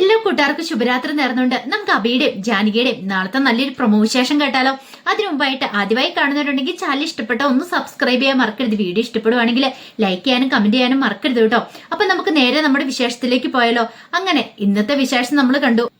എല്ലാ കൂട്ടുകാർക്കും ശുഭരാത്രി നേർന്നുകൊണ്ട് നമുക്ക് അബിയുടെയും ജാനകിയുടെയും നാളത്തെ നല്ലൊരു പ്രൊമോ വിശേഷം കേട്ടാലോ? അതിനു മുമ്പായിട്ട് ആദ്യമായി കാണുന്നവരുണ്ടെങ്കിൽ ചാനൽ ഇഷ്ടപ്പെട്ട ഒന്ന് സബ്സ്ക്രൈബ് ചെയ്യാൻ മറക്കരുത്. വീഡിയോ ഇഷ്ടപ്പെടുവാണെങ്കിൽ ലൈക്ക് ചെയ്യാനും കമന്റ് ചെയ്യാനും മറക്കരുത് കേട്ടോ. അപ്പൊ നമുക്ക് നേരെ നമ്മുടെ വിശേഷത്തിലേക്ക് പോയാലോ? അങ്ങനെ ഇന്നത്തെ വിശേഷം നമ്മൾ കണ്ടു.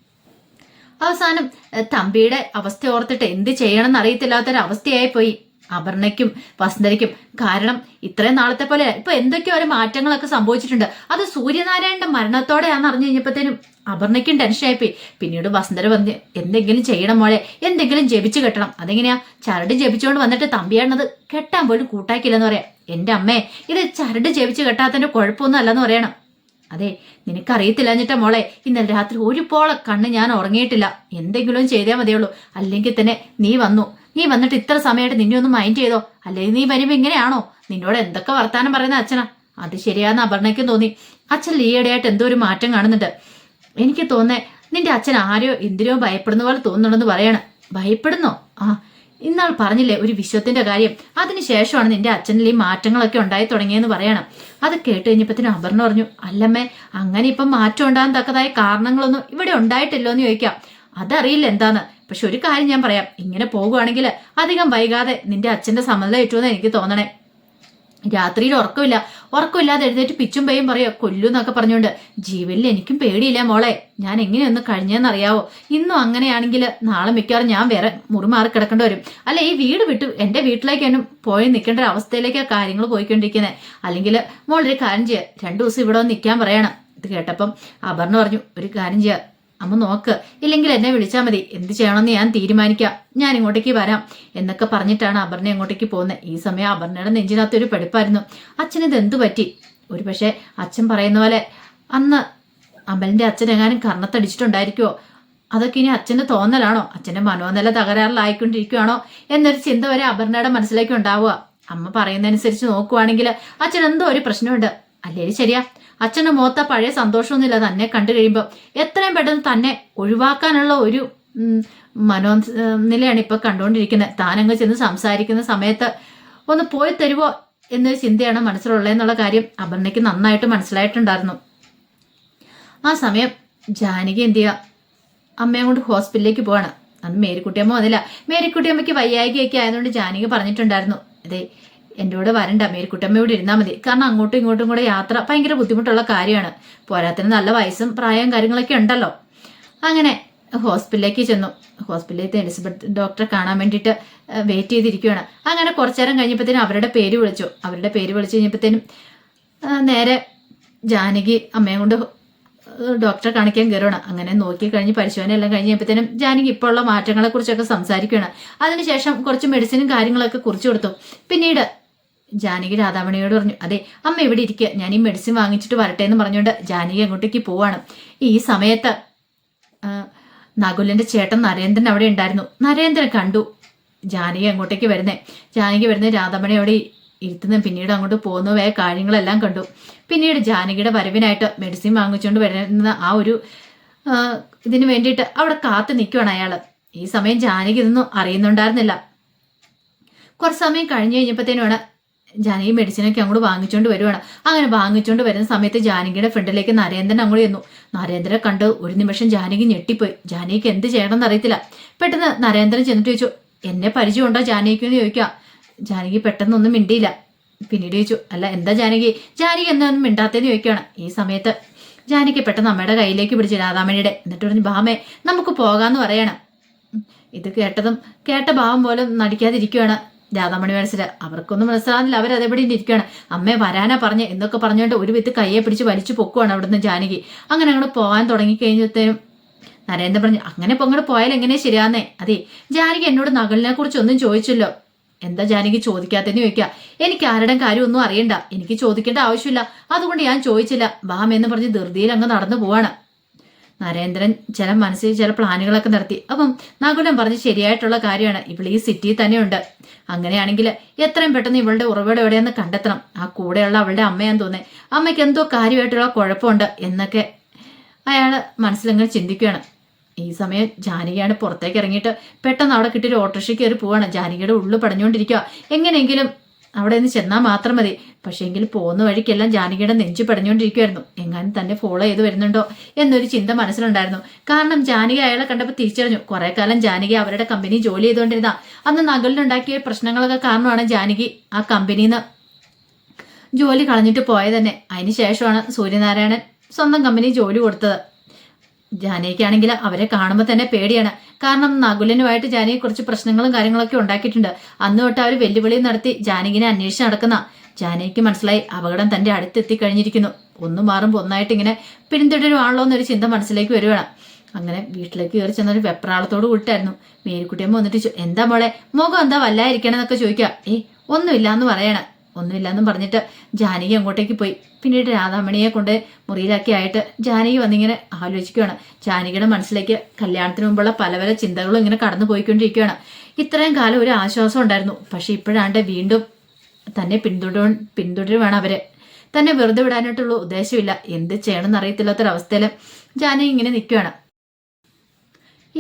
അവസാനം തമ്പിയുടെ അവസ്ഥ ഓർത്തിട്ട് എന്ത് ചെയ്യണമെന്ന് എന്നറിയത്തില്ലാത്തൊരവസ്ഥയായി പോയി അപർണയ്ക്കും വസന്തരയ്ക്കും കാരണം ഇത്രയും നാളത്തെ പോലെ ഇപ്പൊ എന്തൊക്കെയോ ഒരു മാറ്റങ്ങളൊക്കെ സംഭവിച്ചിട്ടുണ്ട്. അത് സൂര്യനാരായണന്റെ മരണത്തോടെയാണെന്ന് അറിഞ്ഞു കഴിഞ്ഞപ്പോഴത്തേനും അപർണയ്ക്കും ടെൻഷൻ പോയി പിന്നീട് വസന്തര വന്ന് എന്തെങ്കിലും ചെയ്യണം മോളെ എന്തെങ്കിലും ജപിച്ചു കെട്ടണം. അതെങ്ങനെയാ? ചരട് ജപിച്ചുകൊണ്ട് വന്നിട്ട് തമ്പിയാണത് കെട്ടാൻ പോലും കൂട്ടാക്കില്ലെന്ന് പറയാം. എന്റെ അമ്മേ ഇത് ചരട് ജപിച്ച് കെട്ടാത്തതിന്റെ കുഴപ്പമൊന്നും അല്ലെന്ന് പറയണം. അതെ നിനക്കറിയത്തില്ല മോളെ ഇന്നലെ രാത്രി ഒരു പോള കണ്ണ് ഞാൻ ഉറങ്ങിയിട്ടില്ല. എന്തെങ്കിലും ചെയ്താൽ മതിയുള്ളൂ. അല്ലെങ്കിൽ തന്നെ നീ വന്നു. നീ വന്നിട്ട് ഇത്ര സമയമായിട്ട് നിന്നെ ഒന്ന് മൈൻഡ് ചെയ്തോ? അല്ലെങ്കിൽ നീ വരുമ്പോ ഇങ്ങനെയാണോ? നിന്നോട് എന്തൊക്കെ വർത്താനം പറയുന്ന അച്ഛനാ? അത് ശരിയാന്ന് അപർണയ്ക്കും തോന്നി. അച്ഛൻ ലീയടയായിട്ട് എന്തോ ഒരു മാറ്റം കാണുന്നുണ്ട്. എനിക്ക് തോന്നേ നിന്റെ അച്ഛൻ ആരെയോ എന്തിനോ ഭയപ്പെടുന്ന പോലെ തോന്നുന്നുണ്ടെന്ന് പറയണം. ഭയപ്പെടുന്നോ? ആ ഇന്നാൾ പറഞ്ഞില്ലേ ഒരു വിശ്വത്തിന്റെ കാര്യം. അതിനുശേഷമാണ് നിന്റെ അച്ഛനിൽ ഈ മാറ്റങ്ങളൊക്കെ ഉണ്ടായി തുടങ്ങിയെന്ന് പറയണം. അത് കേട്ട് കഴിഞ്ഞപ്പത്തിന് അപർണ പറഞ്ഞു അല്ലമ്മേ അങ്ങനെ ഇപ്പം മാറ്റം ഉണ്ടാകാൻ തക്കതായ കാരണങ്ങളൊന്നും ഇവിടെ ഉണ്ടായിട്ടില്ലോ എന്ന് ചോദിക്കാം. അതറിയില്ല എന്താന്ന്. പക്ഷെ ഒരു കാര്യം ഞാൻ പറയാം. ഇങ്ങനെ പോകുവാണെങ്കിൽ അധികം വൈകാതെ നിന്റെ അച്ഛന്റെ സമ്മതം കിട്ടുമെന്ന് എനിക്ക് തോന്നണേ. രാത്രിയിൽ ഉറക്കമില്ല. ഉറക്കമില്ലാതെ എഴുന്നേറ്റ് പിച്ചും പേയും പറയോ കൊല്ലു എന്നൊക്കെ പറഞ്ഞുകൊണ്ട് ജീവനിൽ എനിക്കും പേടിയില്ല മോളെ. ഞാൻ എങ്ങനെയൊന്ന് കഴിഞ്ഞെന്നറിയാവോ? ഇന്നും അങ്ങനെയാണെങ്കിൽ നാളെ മിക്കവാറും ഞാൻ വേറെ മുറിമാറി കിടക്കേണ്ടി വരും. അല്ല ഈ വീട് വിട്ട് എന്റെ വീട്ടിലേക്ക് പോയി നിൽക്കേണ്ട ഒരു അവസ്ഥയിലേക്കാണ് കാര്യങ്ങൾ പോയിക്കൊണ്ടിരിക്കുന്നത് അല്ലെങ്കിൽ മോളൊരു കാര്യം ചെയ്യുക രണ്ടു ദിവസം ഇവിടെ നിൽക്കാൻ പറയണം. ഇത് കേട്ടപ്പം അപർണ പറഞ്ഞു ഒരു കാര്യം ചെയ്യുക അമ്മ നോക്ക് ഇല്ലെങ്കിൽ എന്നെ വിളിച്ചാൽ മതി. എന്ത് ചെയ്യണമെന്ന് ഞാൻ തീരുമാനിക്കാം. ഞാൻ ഇങ്ങോട്ടേക്ക് വരാം എന്നൊക്കെ പറഞ്ഞിട്ടാണ് അപർണ അങ്ങോട്ടേക്ക് പോകുന്നത് ഈ സമയം അപർണയുടെ നെഞ്ചിനകത്ത് ഒരു പെടുപ്പായിരുന്നു. അച്ഛനിത് എന്തു പറ്റി? ഒരു പക്ഷേ അച്ഛൻ പറയുന്ന പോലെ അന്ന് അമലിന്റെ അച്ഛൻ എങ്ങാനും കർണത്തടിച്ചിട്ടുണ്ടായിരിക്കുമോ അതൊക്കെ ഇനി അച്ഛന്റെ തോന്നലാണോ? അച്ഛന്റെ മനോനില തകരാറിലായിക്കൊണ്ടിരിക്കുകയാണോ എന്നൊരു ചിന്ത വരെ അപർണയുടെ മനസ്സിലേക്ക് ഉണ്ടാവുക. അമ്മ പറയുന്നതനുസരിച്ച് നോക്കുവാണെങ്കിൽ അച്ഛൻ എന്തോ ഒരു പ്രശ്നമുണ്ട്. അല്ലേ ശരിയാ. അച്ഛന്റെ മുഖത്ത പഴയ സന്തോഷമൊന്നുമില്ല തന്നെ കണ്ടു കഴിയുമ്പോൾ എത്രയും പെട്ടെന്ന് തന്നെ ഒഴിവാക്കാനുള്ള ഒരു മനോ നിലയാണ് ഇപ്പൊ കണ്ടുകൊണ്ടിരിക്കുന്നത്. താനങ്ങ് ചെന്ന് സംസാരിക്കുന്ന സമയത്ത് ഒന്ന് പോയി തരുവോ എന്നൊരു ചിന്തയാണ് മനസ്സിലുള്ളതെന്നുള്ള കാര്യം അപർണയ്ക്ക് നന്നായിട്ട് മനസ്സിലായിട്ടുണ്ടായിരുന്നു. ആ സമയം ജാനകി എന്ത് ചെയ്യുക അമ്മയെ കൊണ്ട് ഹോസ്പിറ്റലിലേക്ക് പോവാണ്. അന്ന് മേരിക്കുട്ടിയമ്മ വന്നില്ല. മേരിക്കുട്ടിയമ്മയ്ക്ക് വയ്യായികയൊക്കെ ആയതുകൊണ്ട് ജാനകി പറഞ്ഞിട്ടുണ്ടായിരുന്നു. അതെ എന്റെ കൂടെ വരണ്ട മേരിക്കുട്ടിയമ്മ ഇവിടെ ഇരുന്നാൽ മതി. കാരണം അങ്ങോട്ടും ഇങ്ങോട്ടും കൂടെ യാത്ര ഭയങ്കര ബുദ്ധിമുട്ടുള്ള കാര്യമാണ്. പോരാത്തിന് നല്ല വയസ്സും പ്രായവും കാര്യങ്ങളൊക്കെ ഉണ്ടല്ലോ. അങ്ങനെ ഹോസ്പിറ്റലിലേക്ക് ചെന്നു. ഹോസ്പിറ്റലിലേക്ക് എലിസബത്ത് ഡോക്ടറെ കാണാൻ വേണ്ടിയിട്ട് വെയിറ്റ് ചെയ്തിരിക്കുകയാണ് അങ്ങനെ കുറച്ചു നേരം കഴിഞ്ഞപ്പോഴത്തേനും അവരുടെ പേര് വിളിച്ചു. അവരുടെ പേര് വിളിച്ചു കഴിഞ്ഞപ്പോഴത്തേനും നേരെ ജാനകി അമ്മയെ കൊണ്ട് ഡോക്ടറെ കാണിക്കാൻ കയറുകയാണ് അങ്ങനെ നോക്കി കഴിഞ്ഞ് പരിശോധന എല്ലാം കഴിഞ്ഞപ്പോഴത്തേനും ജാനകി ഇപ്പോൾ ഉള്ള മാറ്റങ്ങളെ കുറിച്ചൊക്കെ സംസാരിക്കുകയാണ് അതിനുശേഷം കുറച്ച് മെഡിസിനും കാര്യങ്ങളൊക്കെ കുറിച്ചു കൊടുത്തു. പിന്നീട് ജാനകി രാധാമണിയോട് പറഞ്ഞു അതെ അമ്മ ഇവിടെ ഇരിക്കുക ഞാൻ ഈ മെഡിസിൻ വാങ്ങിച്ചിട്ട് വരട്ടെ എന്ന് പറഞ്ഞുകൊണ്ട് ജാനകി അങ്ങോട്ടേക്ക് പോവാണ്. ഈ സമയത്ത് ആ, നകുലിന്റെ ചേട്ടൻ നരേന്ദ്രൻ അവിടെ ഉണ്ടായിരുന്നു. നരേന്ദ്രൻ കണ്ടു ജാനകി അങ്ങോട്ടേക്ക് വരുന്നേ. ജാനകി വരുന്ന അവിടെ ഇരുത്തുന്ന പിന്നീട് അങ്ങോട്ട് പോകുന്നവയ കാര്യങ്ങളെല്ലാം കണ്ടു. പിന്നീട് ജാനകിയുടെ വരവിനായിട്ട് മെഡിസിൻ വാങ്ങിച്ചുകൊണ്ട് വരുന്ന ആ ഒരു ഇതിന് വേണ്ടിയിട്ട് അവിടെ കാത്തു നിൽക്കുകയാണ് അയാൾ ഈ സമയം ജാനകി ഇതൊന്നും അറിയുന്നുണ്ടായിരുന്നില്ല. കുറച്ച് സമയം കഴിഞ്ഞ് കഴിഞ്ഞപ്പോഴത്തേനുമാണ് ജാനകി മെഡിസിനൊക്കെ അങ്ങോട്ട് വാങ്ങിച്ചുകൊണ്ട് വരുവാണ്. അങ്ങനെ വാങ്ങിച്ചുകൊണ്ട് വരുന്ന സമയത്ത് ജാനകിയുടെ ഫ്രണ്ടിലേക്ക് നരേന്ദ്രൻ അങ്ങോട്ട് ചെന്നു. നരേന്ദ്രനെ കണ്ട് ഒരു നിമിഷം ജാനകി ഞെട്ടിപ്പോയി. ജാനകിക്ക് എന്ത് ചെയ്യണമെന്ന് അറിയത്തില്ല. പെട്ടെന്ന് നരേന്ദ്രൻ ചെന്നിട്ട് ചോദിച്ചു എന്നെ പരിചയമുണ്ടോ ജാനകിക്ക്? എന്ന് ചോദിക്കുക. ജാനകി പെട്ടെന്നൊന്നും മിണ്ടിയില്ല. പിന്നീട് ചോദിച്ചു അല്ല എന്താ ജാനകി? ജാനകി എന്നൊന്നും മിണ്ടാത്തേന്ന് ചോദിക്കുകയാണ്. ഈ സമയത്ത് ജാനകി പെട്ടെന്ന് അമ്മയുടെ കയ്യിലേക്ക് പിടിച്ചു രാധാമണിയുടെ എന്നിട്ട് പറഞ്ഞു ബാമേ നമുക്ക് പോകാമെന്ന് പറയണം. ഇത് കേട്ടതും കേട്ട ഭാവം പോലും നടിക്കാതിരിക്കുകയാണ് രാധാമണി മനസ്സിൽ അവർക്കൊന്നും മനസ്സിലാകുന്നില്ല അവരതെവിടെ ഇരിക്കുകയാണ്. അമ്മേ വരാനാ പറഞ്ഞ് എന്നൊക്കെ പറഞ്ഞുകൊണ്ട് ഒരു വിത്ത് കയ്യെ പിടിച്ച് വലിച്ചു പൊക്കുവാണ് അവിടുന്ന് ജാനകി. അങ്ങനെ അങ്ങോട്ട് പോകാൻ തുടങ്ങിക്കഴിഞ്ഞത്തേനും നരേന്ദ്രൻ പറഞ്ഞു അങ്ങനെ ഇപ്പൊ അങ്ങോട്ട് പോയാൽ എങ്ങനെ ശരിയാന്നേ? അതെ ജാനകി എന്നോട് നകളിനെ കുറിച്ച് ഒന്നും ചോദിച്ചല്ലോ. എന്താ ജാനകി ചോദിക്കാത്തെന്ന് ചോദിക്കുക എനിക്ക് ആരുടെ കാര്യമൊന്നും അറിയണ്ട. എനിക്ക് ചോദിക്കേണ്ട ആവശ്യമില്ല. അതുകൊണ്ട് ഞാൻ ചോദിച്ചില്ല. ബാമെന്ന് പറഞ്ഞ് ധൃതിയിൽ അങ്ങ് നടന്നു പോവാണ്. നരേന്ദ്രൻ ചില മനസ്സിൽ ചില പ്ലാനുകളൊക്കെ നടത്തി അപ്പം നകുലം പറഞ്ഞ് ശരിയായിട്ടുള്ള കാര്യമാണ്. ഇവൾ ഈ സിറ്റിയിൽ തന്നെയുണ്ട്. അങ്ങനെയാണെങ്കിൽ എത്രയും പെട്ടെന്ന് ഇവളുടെ ഉറവിടം എവിടെയെന്ന് കണ്ടെത്തണം. ആ കൂടെയുള്ള അവളുടെ അമ്മയാന്ന് തോന്നേ. അമ്മയ്ക്ക് എന്തോ കാര്യമായിട്ടുള്ള കുഴപ്പമുണ്ട് എന്നൊക്കെ അയാൾ മനസ്സിലങ്ങനെ ചിന്തിക്കുകയാണ്. ഈ സമയം ജാനകിയാണ് പുറത്തേക്ക് ഇറങ്ങിയിട്ട് പെട്ടെന്ന് അവിടെ കിട്ടിയൊരു ഓട്ടോറിക്ഷയ്ക്ക് കയറി പോവാണ്. ജാനകിയുടെ ഉള്ളു പടഞ്ഞുകൊണ്ടിരിക്കുക എങ്ങനെയെങ്കിലും അവിടെ നിന്ന് ചെന്നാൽ മാത്രം മതി. പക്ഷേ എങ്കിൽ പോകുന്ന വഴിക്കെല്ലാം ജാനകിയുടെ നെഞ്ചു പടഞ്ഞുകൊണ്ടിരിക്കുമായിരുന്നു എങ്ങാനും തന്നെ ഫോളോ ചെയ്ത് വരുന്നുണ്ടോ എന്നൊരു ചിന്ത മനസ്സിലുണ്ടായിരുന്നു. കാരണം ജാനകി അയാളെ കണ്ടപ്പോൾ തിരിച്ചറിഞ്ഞു. കുറെ കാലം ജാനകി അവരുടെ കമ്പനി ജോലി ചെയ്തുകൊണ്ടിരുന്ന അന്ന് നഗലിനുണ്ടാക്കിയ പ്രശ്നങ്ങളൊക്കെ കാരണമാണ് ജാനകി ആ കമ്പനിന്ന് ജോലി കളഞ്ഞിട്ട് പോയതന്നെ. അതിന് ശേഷമാണ് സൂര്യനാരായണൻ സ്വന്തം കമ്പനി ജോലി കൊടുത്തത്. ജാനകിക്കാണെങ്കിൽ അവരെ കാണുമ്പോൾ തന്നെ പേടിയാണ്. കാരണം നകുലനുമായിട്ട് ജാനകി കുറച്ച് പ്രശ്നങ്ങളും കാര്യങ്ങളൊക്കെ ഉണ്ടാക്കിയിട്ടുണ്ട്. അന്ന് തൊട്ട് അവർ വെല്ലുവിളി നടത്തി ജാനകിനെ അന്വേഷിച്ച് നടക്കുന്ന. ജാനകിക്ക് മനസ്സിലായി അപകടം തന്റെ അടുത്തെത്തി കഴിഞ്ഞിരിക്കുന്നു. ഒന്നും മാറുമ്പോൾ ഒന്നായിട്ട് ഇങ്ങനെ പിന്തുടരുവാണല്ലോ എന്നൊരു ചിന്ത മനസ്സിലേക്ക് വരുവാണ്. അങ്ങനെ വീട്ടിലേക്ക് കയറി ചെന്നൊരു വെപ്രാളത്തോട് കൂട്ടായിരുന്നു മേരിക്കുട്ടിയമ്മ വന്നിട്ട് എന്താ മോളെ മുഖം എന്താ വല്ലായിരിക്കണെന്നൊക്കെ ചോദിക്കുക. ഏയ് ഒന്നുമില്ല എന്ന് പറയണ. ഒന്നുമില്ലെന്നും പറഞ്ഞിട്ട് ജാനകി അങ്ങോട്ടേക്ക് പോയി. പിന്നീട് രാധാമണിയെ കൊണ്ട് മുറിയിലാക്കി ആയിട്ട് ജാനകി വന്നിങ്ങനെ ആലോചിക്കുകയാണ്. ജാനകിയുടെ മനസ്സിലേക്ക് കല്യാണത്തിന് മുമ്പുള്ള പല പല ചിന്തകളും ഇങ്ങനെ കടന്നു പോയിക്കൊണ്ടിരിക്കുകയാണ് ഇത്രയും കാലം ഒരു ആശ്വാസം ഉണ്ടായിരുന്നു. പക്ഷെ ഇപ്പോഴാണ്ട് വീണ്ടും തന്നെ പിന്തുട പിന്തുടരുവാണ് അവർ. തന്നെ വെറുതെ വിടാനായിട്ടുള്ള ഉദ്ദേശമില്ല. എന്ത് ചെയ്യണമെന്ന് അറിയത്തില്ലാത്തൊരവസ്ഥയിൽ ജാനകി ഇങ്ങനെ നിൽക്കുകയാണ്.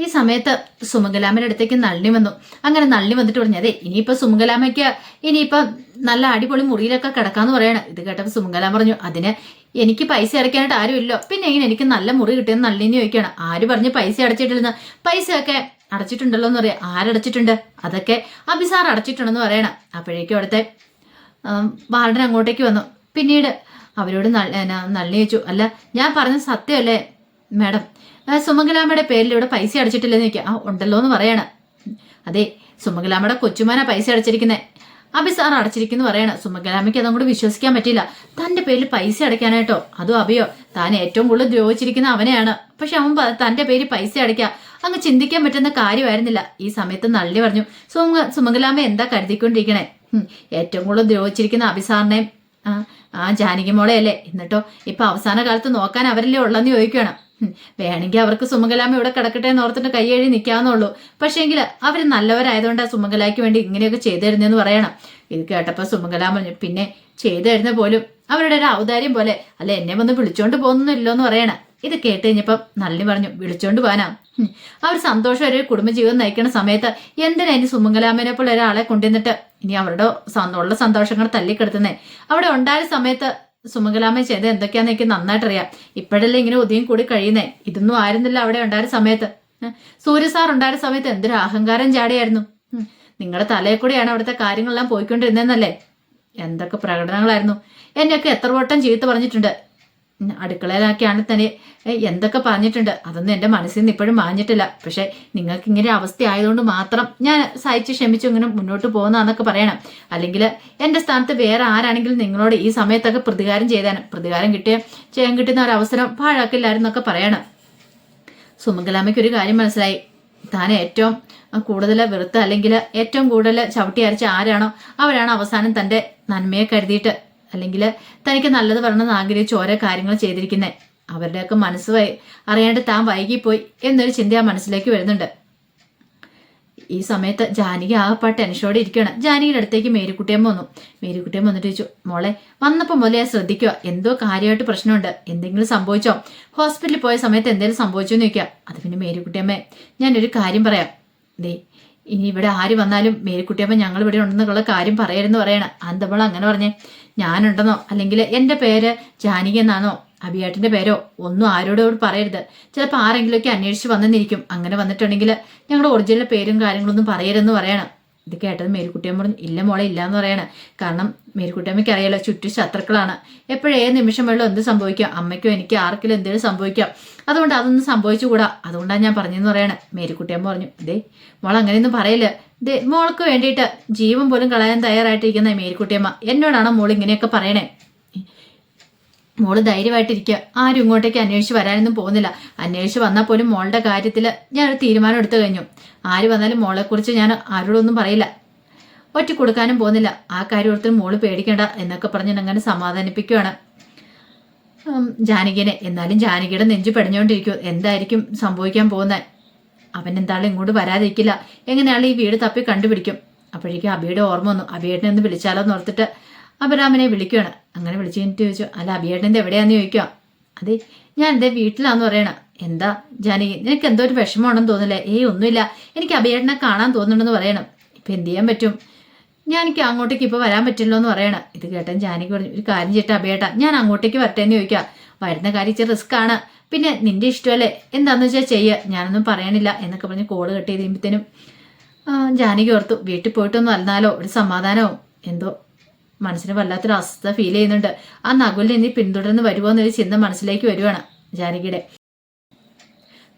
ഈ സമയത്ത് സുമംഗലാമയുടെ അടുത്തേക്ക് നളിനി വന്നു. അങ്ങനെ നളിനി വന്നിട്ട് പറഞ്ഞു അതെ ഇനിയിപ്പോ സുമംഗലാമയ്ക്ക് ഇനിയിപ്പോ നല്ല അടിപൊളി മുറിയിലൊക്കെ കിടക്കാന്ന് പറയാണ്. ഇത് കേട്ടപ്പോൾ സുമംഗലാം പറഞ്ഞു അതിന് എനിക്ക് പൈസ അടയ്ക്കാനായിട്ട് ആരുമില്ലോ. പിന്നെ എങ്ങനെ എനിക്ക് നല്ല മുറി കിട്ടിയെന്ന് നളിനി ചോദിക്കുകയാണ്. ആര് പറഞ്ഞ് പൈസ അടച്ചിട്ടില്ലെന്ന്? പൈസയൊക്കെ അടച്ചിട്ടുണ്ടല്ലോ എന്ന് പറയാം. ആരടച്ചിട്ടുണ്ട്? അതൊക്കെ അഭിസാർ അടച്ചിട്ടുണ്ടെന്ന് പറയണം. അപ്പോഴേക്കും അവിടുത്തെ വാർഡൻ അങ്ങോട്ടേക്ക് വന്നു. പിന്നീട് അവരോട് നള്ളി ചോദിച്ചു അല്ല ഞാൻ പറഞ്ഞ സത്യമല്ലേ മാഡം? സുമംഗലാമ്മയുടെ പേരിൽ ഇവിടെ പൈസ അടച്ചിട്ടില്ലെന്ന് ചോദിക്കുക ആ ഉണ്ടല്ലോ എന്ന് പറയാണ്. അതെ സുമംഗലാമ്മയുടെ കൊച്ചുമാനാ പൈസ അടച്ചിരിക്കുന്നത് അഭിസാർ അടച്ചിരിക്കുന്നു പറയണ. സുമംഗലാമ്മയ്ക്ക് അതും കൂടി വിശ്വസിക്കാൻ പറ്റില്ല. തന്റെ പേരിൽ പൈസ അടയ്ക്കാനായിട്ടോ? അതും അഭിയോ താൻ ഏറ്റവും കൂടുതൽ ദ്രോഹിച്ചിരിക്കുന്ന അവനെയാണ്. പക്ഷെ അവൻ തന്റെ പേരിൽ പൈസ അടയ്ക്കുക അങ്ങ് ചിന്തിക്കാൻ പറ്റുന്ന കാര്യമായിരുന്നില്ല. ഈ സമയത്ത് നള്ളി പറഞ്ഞു. സുമ സുമംഗലാമ്മ എന്താ കരുതിക്കൊണ്ടിരിക്കണേ? ഏറ്റവും കൂടുതൽ ദ്രോഹിച്ചിരിക്കുന്ന അഭിസാറിനെയും ആ, ജാനകി മോളെയല്ലേ എന്നിട്ടോ ഇപ്പൊ അവസാന കാലത്ത് നോക്കാൻ അവരല്ലേ ഉള്ളെന്ന് ചോദിക്കുകയാണ് വേണമെങ്കിൽ അവർക്ക് സുമംഗലാമ ഇവിടെ കിടക്കട്ടെ എന്ന് ഓർത്തിട്ട് കൈയഴി നിൽക്കാന്നുള്ളൂ പക്ഷേങ്കിൽ അവർ നല്ലവരായതുകൊണ്ട് ആ സുമംഗലായ്ക്ക് വേണ്ടി ഇങ്ങനെയൊക്കെ ചെയ്തിരുന്നെന്ന് പറയണം. ഇത് കേട്ടപ്പോൾ സുമംഗലാമ പിന്നെ ചെയ്തിരുന്ന പോലും അവരുടെ ഒരു ഔദാര്യം പോലെ അല്ല എന്നെ വന്ന് വിളിച്ചോണ്ട് പോകുന്നില്ലോ എന്ന് പറയണം. ഇത് കേട്ട് കഴിഞ്ഞപ്പം നല്ലി പറഞ്ഞു വിളിച്ചോണ്ട് പോകാനാ. അവർ സന്തോഷം ഒരു കുടുംബജീവിതം നയിക്കുന്ന സമയത്ത് എന്തിനാ ഇനി സുമംഗലാമനെ പോലെ ഒരാളെ കൊണ്ടുവന്നിട്ട് ഇനി അവരുടെ ഉള്ള സന്തോഷങ്ങൾ തല്ലിക്കെടുത്തുന്നേ? അവിടെ ഉണ്ടായ സമയത്ത് സുമംഗലാമ ചെയ്ത് എന്തൊക്കെയാന്ന് എനിക്ക് നന്നായിട്ട് അറിയാം ഇപ്പോഴല്ലേ ഇങ്ങനെ ഉദയം കൂടി കഴിയുന്നേ? ഇതൊന്നും ആയിരുന്നില്ല അവിടെ ഉണ്ടായ സമയത്ത്. സൂര്യ സാർ ഉണ്ടായ സമയത്ത് എന്തൊരു അഹങ്കാരം ചാടിയായിരുന്നു. നിങ്ങളുടെ തലയിൽ കൂടെയാണ് അവിടുത്തെ കാര്യങ്ങളെല്ലാം പോയിക്കൊണ്ടിരുന്നതെന്നല്ലേ? എന്തൊക്കെ പ്രകടനങ്ങളായിരുന്നു. എന്നെയൊക്കെ എത്ര വട്ടം ചീത്ത പറഞ്ഞിട്ടുണ്ട്. അടുക്കളയിലൊക്കെയാണ് തന്നെ. എന്തൊക്കെ പറഞ്ഞിട്ടുണ്ട്? അതൊന്നും എന്റെ മനസ്സിൽ നിന്ന് ഇപ്പോഴും മാഞ്ഞിട്ടില്ല. പക്ഷെ നിങ്ങൾക്ക് ഇങ്ങനെ അവസ്ഥ ആയതുകൊണ്ട് മാത്രം ഞാൻ സഹിച്ച് ക്ഷമിച്ചു ഇങ്ങനെ മുന്നോട്ട് പോകുന്നതെന്നൊക്കെ പറയണം. അല്ലെങ്കിൽ എന്റെ സ്ഥാനത്ത് വേറെ ആരാണെങ്കിലും നിങ്ങളോട് ഈ സമയത്തൊക്കെ പ്രതികാരം ചെയ്താണ് പ്രതികാരം കിട്ടിയ ചെയ്യാൻ കിട്ടുന്ന ഒരു അവസരം പാഴാക്കില്ലായിരുന്നൊക്കെ പറയണം. സുമംഗലാമ്മയ്ക്ക് ഒരു കാര്യം മനസ്സിലായി. താൻ ഏറ്റവും കൂടുതൽ വെറുത്ത് അല്ലെങ്കിൽ ഏറ്റവും കൂടുതൽ ചവിട്ടി അരച്ച ആരാണോ അവരാണ് അവസാനം തന്റെ നന്മയെ കരുതിയിട്ട് അല്ലെങ്കിൽ തനിക്ക് നല്ലത് വരണമെന്ന് ആഗ്രഹിച്ച് ഓരോ കാര്യങ്ങൾ ചെയ്തിരിക്കുന്നത് അവരുടെയൊക്കെ മനസ്സ് വൈ അറിയാണ്ട് താൻ വൈകിപ്പോയി എന്നൊരു ചിന്ത ആ മനസ്സിലേക്ക് വരുന്നുണ്ട്. ഈ സമയത്ത് ജാനകി ആകപ്പാട് ടെൻഷനോടെ ഇരിക്കുകയാണ്. ജാനകിയുടെ അടുത്തേക്ക് മേരിക്കുട്ടിയമ്മ വന്നു. മേരിക്കുട്ടിയമ്മ വന്നിട്ട് ചോദിച്ചു മോളെ വന്നപ്പോൾ മുതലേ ശ്രദ്ധിക്കുക എന്തോ കാര്യമായിട്ട് പ്രശ്നമുണ്ട്. എന്തെങ്കിലും സംഭവിച്ചോ? ഹോസ്പിറ്റലിൽ പോയ സമയത്ത് എന്തെങ്കിലും സംഭവിച്ചോ എന്ന് ചോദിക്കുക. അത് പിന്നെ മേരിക്കുട്ടിയമ്മേ ഞാനൊരു കാര്യം പറയാം. ദേ ഇനി ഇവിടെ ആര് വന്നാലും മേരിക്കുട്ടിയമ്മ ഞങ്ങൾ ഇവിടെ ഉണ്ടെന്നുള്ള കാര്യം പറയരുതെന്ന് പറയണം. അന്തമ്മൾ അങ്ങനെ പറഞ്ഞേ? ഞാനുണ്ടെന്നോ? അല്ലെങ്കിൽ എന്റെ പേര് ജാനകി എന്നാണോ? അഭിയേട്ടന്റെ പേരോ? ഒന്നും ആരോടും പറയരുത്. ചിലപ്പോൾ ആരെങ്കിലുമൊക്കെ അന്വേഷിച്ച് വന്നെന്നിരിക്കും അങ്ങനെ വന്നിട്ടുണ്ടെങ്കിൽ ഞങ്ങളുടെ ഒറിജിനൽ പേരും കാര്യങ്ങളൊന്നും പറയരുതെന്ന് പറയണം. ഇത് കേട്ടത് മേരിക്കുട്ടിയമ്മ പറഞ്ഞു ഇല്ല മോളെ ഇല്ല എന്ന് പറയണം. കാരണം മേരിക്കുട്ടിയമ്മയ്ക്ക് അറിയാലോ ചുറ്റും ശത്രുക്കളാണ്. എപ്പോഴും നിമിഷം വെള്ളം എന്ത് സംഭവിക്കാം? അമ്മയ്ക്കോ എനിക്ക് ആർക്കെങ്കിലും എന്തെങ്കിലും സംഭവിക്കാം. അതുകൊണ്ട് അതൊന്നും സംഭവിച്ചുകൂടാ. അതുകൊണ്ടാണ് ഞാൻ പറഞ്ഞതെന്ന് പറയണേ. മേരിക്കുട്ടിയമ്മ പറഞ്ഞു ദേ മോൾ അങ്ങനെയൊന്നും പറയില്ല. മോൾക്ക് വേണ്ടിയിട്ട് ജീവൻ പോലും കളയാൻ തയ്യാറായിട്ടിരിക്കുന്ന മേരിക്കുട്ടിയമ്മ എന്നോടാണ് മോൾ ഇങ്ങനെയൊക്കെ പറയണേ? മോൾ ധൈര്യമായിട്ടിരിക്കുക ആരും ഇങ്ങോട്ടേക്ക് അന്വേഷിച്ച് വരാനൊന്നും പോകുന്നില്ല. അന്വേഷിച്ച് വന്നാൽ പോലും മോളുടെ കാര്യത്തിൽ ഞാനൊരു തീരുമാനം എടുത്തു കഴിഞ്ഞു. ആര് വന്നാലും മോളെക്കുറിച്ച് ഞാൻ ആരോടൊന്നും പറയില്ല. ഒറ്റ കൊടുക്കാനും പോകുന്നില്ല. ആ കാര്യം ഓർത്തും മോൾ പേടിക്കേണ്ട എന്നൊക്കെ പറഞ്ഞ് അങ്ങനെ സമാധാനിപ്പിക്കുകയാണ് ജാനകിനെ. എന്നാലും ജാനകിയുടെ നെഞ്ചു പെടഞ്ഞുകൊണ്ടിരിക്കും എന്തായിരിക്കും സംഭവിക്കാൻ പോകുന്നത്? അവൻ എന്താളും ഇങ്ങോട്ട് വരാതിരിക്കില്ല. എങ്ങനെയാളും ഈ വീട് തപ്പി കണ്ടുപിടിക്കും? അപ്പോഴേക്കും അബിയുടെ ഓർമ്മ വന്നു. അബിയേട്ടനെ ഒന്ന് വിളിച്ചാലോ എന്ന് ഓർത്തിട്ട് അബരാമനെ വിളിക്കുകയാണ്. അങ്ങനെ വിളിച്ചു കഴിഞ്ഞിട്ട് ചോദിച്ചു അല്ല അബിയേട്ടന്റെ എവിടെയാന്ന് ചോദിക്കുക അതെ ഞാൻ എന്റെ വീട്ടിലാന്ന് പറയണ. എന്താ ജാനി നിനക്ക് എന്തോ ഒരു വിഷമമാണെന്ന് തോന്നില്ലേ ഏയ് ഒന്നുമില്ല. എനിക്ക് അബിയേട്ടനെ കാണാൻ തോന്നുന്നുണ്ടെന്ന് പറയണം. ഇപ്പം എന്ത് ചെയ്യാൻ പറ്റും? ഞാൻ എനിക്ക് അങ്ങോട്ടേക്ക് ഇപ്പോൾ വരാൻ പറ്റില്ലോ എന്ന് പറയണം. ഇത് കേട്ടാൻ ജാനിക്ക് പറഞ്ഞു ഒരു കാര്യം ചേട്ടാ അബിയേട്ട ഞാൻ അങ്ങോട്ടേക്ക് വരട്ടെ എന്ന് ചോദിക്കാം വരുന്ന കാര്യം ഇച്ചിരി റിസ്ക് ആണ് പിന്നെ നിന്റെ ഇഷ്ടമല്ലേ? എന്താന്ന് വെച്ചാൽ ചെയ്യുക ഞാനൊന്നും പറയണില്ല എന്നൊക്കെ പറഞ്ഞ് കോൾ കട്ട് ചെയ്ത് കഴിയുമ്പോഴത്തേനും ജാനകി ഓർത്തു വീട്ടിൽ പോയിട്ടൊന്നും അല്ലാലോ ഒരു സമാധാനവും. എന്തോ മനസ്സിന് വല്ലാത്തൊരു അസ്വസ്ഥ ഫീൽ ചെയ്യുന്നുണ്ട്. ആ നകുലിനെ ഇനി പിന്തുടർന്ന് വരുമോ എന്നൊരു ചിന്ത മനസ്സിലേക്ക് വരുവാണ് ജാനകിയുടെ.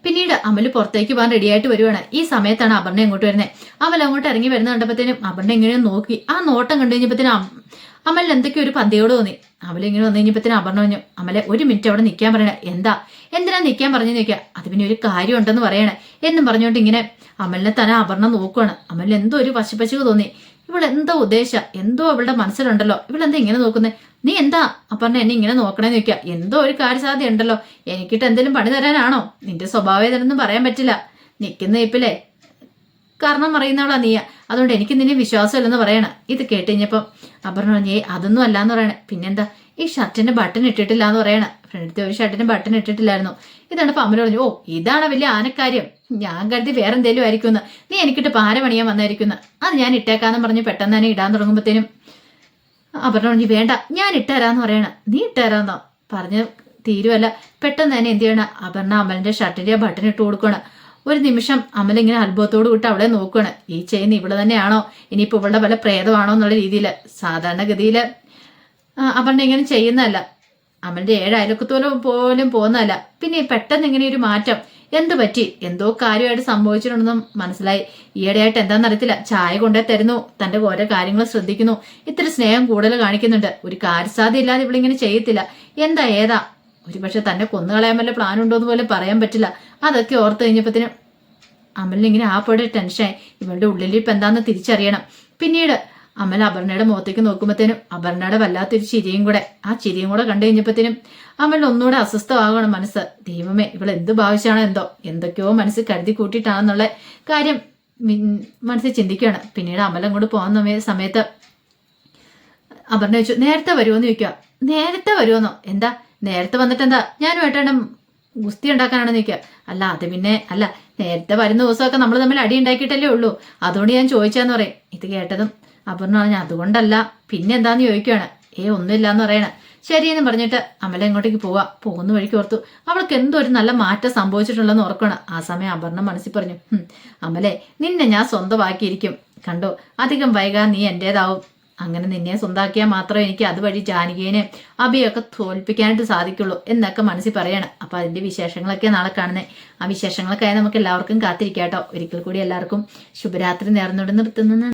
പിന്നീട് അമൽ പുറത്തേക്ക് പോകാൻ റെഡിയായിട്ട് വരുവാണ്. ഈ സമയത്താണ് അപർണ ഇങ്ങോട്ട് വരുന്നത് അമൽ അങ്ങോട്ട് ഇറങ്ങി വരുന്ന കണ്ടപ്പോഴത്തേനും അപർണ ഇങ്ങനെ നോക്കി. ആ നോട്ടം കണ്ടു കഴിഞ്ഞപ്പോഴത്തേനും അമലിന് എന്തൊക്കെയോ ഒരു പന്തിയോട് തോന്നി. അമലിങ്ങനെ വന്നു കഴിഞ്ഞപ്പോഴത്തേനും അപർണ പറഞ്ഞു അമലെ ഒരു മിനിറ്റ് അവിടെ നിൽക്കാൻ പറയണേ. എന്താ? എന്തിനാ നിൽക്കാൻ പറഞ്ഞു നിൽക്കുക അത് പിന്നെ ഒരു കാര്യം ഉണ്ടെന്ന് പറയണേ. എന്നും പറഞ്ഞുകൊണ്ട് ഇങ്ങനെ അമലിനെ തന്നെ അപർണ നോക്കുവാണ്. അമലിന് എന്തോ ഒരു പശുപശുക തോന്നി. ഇവൾ എന്തോ ഉദ്ദേശ? എന്തോ അവളുടെ മനസ്സിലുണ്ടല്ലോ. ഇവളെന്താ ഇങ്ങനെ നോക്കുന്നത് നീ എന്താ? അപ്പറിനെ എന്നെ ഇങ്ങനെ നോക്കണേന്ന് ചോദിക്കുക. എന്തോ ഒരു കാര്യസാധ്യത ഉണ്ടല്ലോ എനിക്കിട്ട് എന്തെങ്കിലും പണി തരാനാണോ? നിന്റെ സ്വഭാവം ഏതാണെന്നും പറയാൻ പറ്റില്ല. നിൽക്കുന്ന ഇപ്പില്ലേ കാരണം അറിയുന്നവളാ നീ അതുകൊണ്ട് എനിക്ക് നിന്നെ വിശ്വാസമില്ലെന്ന് പറയണം. ഇത് കേട്ട് കഴിഞ്ഞപ്പം അപർണ പറഞ്ഞു ഏ അതൊന്നും അല്ല എന്ന് പറയണേ. പിന്നെന്താ? ഈ ഷർട്ടിന്റെ ബട്ടൺ ഇട്ടിട്ടില്ല എന്ന് പറയണേ. ഫ്രണ്ടിലത്തെ ഒരു ഷർട്ടിന്റെ ബട്ടൺ ഇട്ടിട്ടില്ലായിരുന്നു. ഇതാണ് അപ്പൊ അമ്മ പറഞ്ഞു ഓ ഇതാണ് വലിയ ആനക്കാര്യം. ഞാൻ കരുതി വേറെ എന്തേലും ആയിരിക്കുമെന്ന്. നീ എനിക്കിട്ട് പാര പണിയാൻ വന്നായിരിക്കുന്നു അത് ഞാൻ ഇട്ടേക്കാന്ന് പറഞ്ഞു പെട്ടെന്ന് തന്നെ ഇടാൻ തുടങ്ങുമ്പോഴത്തേനും അപർണ പറഞ്ഞു വേണ്ട ഞാൻ ഇട്ടുതരാന്ന് പറയണം. നീ ഇട്ടുതരാന്നോ പറഞ്ഞ് തീരുവല്ല. പെട്ടെന്ന് തന്നെ എന്ത് ചെയ്യണം? അപർണ അമ്മലിന്റെ ഷർട്ടിന്റെ ബട്ടൺ ഇട്ട് കൊടുക്കണം. ഒരു നിമിഷം അമൽ ഇങ്ങനെ അത്ഭുതത്തോട് വിട്ട് അവളെ നോക്കുകയാണ് ഈ ചെയ്യുന്ന ഇവിടെ തന്നെയാണോ? ഇനിയിപ്പോൾ ഇവളുടെ വല്ല പ്രേതമാണോ എന്നുള്ള രീതിയിൽ സാധാരണഗതിയിൽ അപർണ ഇങ്ങനെ ചെയ്യുന്നതല്ല. അമലിന്റെ ഏഴ് അയലക്കത്തോലും പോലും പോകുന്നതല്ല. പിന്നെ പെട്ടെന്ന് ഇങ്ങനെ ഒരു മാറ്റം എന്ത് പറ്റി? എന്തോ കാര്യമായിട്ട് സംഭവിച്ചിട്ടുണ്ടെന്നും മനസ്സിലായി. ഈയിടെയായിട്ട് എന്താണെന്ന് അറിയത്തില്ല. ചായ കൊണ്ടേ തരുന്നു. തന്റെ ഓരോ കാര്യങ്ങൾ ശ്രദ്ധിക്കുന്നു. ഇത്തിരി സ്നേഹം കൂടുതൽ കാണിക്കുന്നുണ്ട്. ഒരു കാര്യസാധ്യ ഇല്ലാതെ ഇവളിങ്ങനെ ചെയ്യത്തില്ല. എന്താ ഏതാ? ഒരുപക്ഷെ തന്നെ കൊന്നുകളയാൻ വല്ല പ്ലാൻ ഉണ്ടോ എന്ന് പോലും പറയാൻ പറ്റില്ല. അതൊക്കെ ഓർത്ത് കഴിഞ്ഞപ്പോഴത്തേനും അമലിന് ഇങ്ങനെ ആ പോടെ ടെൻഷനായി. ഇവളുടെ ഉള്ളിൽ ഇപ്പം എന്താന്ന് തിരിച്ചറിയണം. പിന്നീട് അമൽ അപർണയുടെ മുഖത്തേക്ക് നോക്കുമ്പോഴത്തേനും അപർണയുടെ വല്ലാത്തൊരു ചിരിയും കൂടെ. ആ ചിരിയും കൂടെ കണ്ടു കഴിഞ്ഞപ്പോഴത്തേനും അമൽ ഒന്നുകൂടെ അസ്വസ്ഥമാകണം മനസ്സ്. ദൈവമേ ഇവൾ എന്ത് ഭാവിച്ചാണോ എന്തോ. എന്തൊക്കെയോ മനസ്സ് കരുതി കൂട്ടിയിട്ടാണെന്നുള്ള കാര്യം മനസ്സിൽ ചിന്തിക്കുകയാണ്. പിന്നീട് അമൽ അങ്ങോട്ട് പോകുന്ന സമയ- സമയത്ത് അപർണ ചോദിച്ചു നേരത്തെ വരുമോ എന്ന് ചോദിക്കുക നേരത്തെ വരുമോന്നോ എന്താ? നേരത്തെ വന്നിട്ട് എന്താ ഞാൻ ഞാനുമായിട്ടാണ് ഗുസ്തി ഉണ്ടാക്കാനാണ് നിൽക്കുക അല്ല അത് പിന്നെ അല്ല നേരത്തെ വരുന്ന ദിവസമൊക്കെ നമ്മൾ തമ്മിൽ അടി ഉണ്ടാക്കിയിട്ടല്ലേ ഉള്ളൂ. അതുകൊണ്ട് ഞാൻ ചോദിച്ചാന്ന് പറയും. ഇത് കേട്ടതും അപർണ പറഞ്ഞു അതുകൊണ്ടല്ല. പിന്നെ എന്താന്ന് ചോദിക്കുകയാണ് ഏ ഒന്നുമില്ല എന്ന് പറയണേ. ശരിയെന്ന് പറഞ്ഞിട്ട് അമല എങ്ങോട്ടേക്ക് പോവാ. പോകുന്ന വഴിക്ക് ഓർത്തു. അവൾക്ക് എന്തോ ഒരു നല്ല മാറ്റം സംഭവിച്ചിട്ടുള്ളെന്ന് ഓർക്കണം. ആ സമയം അപർണ മനസ്സിൽ പറഞ്ഞു "ഹും, അമലെ നിന്നെ ഞാൻ സ്വന്തമാക്കിയിരിക്കും. കണ്ടോ അധികം വൈകാൻ നീ എന്റേതാവും. അങ്ങനെ നിന്നെ സ്വന്താക്കിയാൽ മാത്രമേ എനിക്ക് അതുവഴി ജാനകിയനെ അഭിയൊക്കെ തോൽപ്പിക്കാനായിട്ട് സാധിക്കുള്ളൂ എന്നൊക്കെ മനസ്സിൽ പറയണം. അപ്പൊ അതിന്റെ വിശേഷങ്ങളൊക്കെ നാളെ കാണുന്നത് ആ വിശേഷങ്ങളൊക്കെ നമുക്ക് എല്ലാവർക്കും കാത്തിരിക്കാട്ടോ. ഒരിക്കൽ കൂടി എല്ലാവർക്കും ശുഭരാത്രി നേർന്നുകൊണ്ട് നിർത്തുന്നു.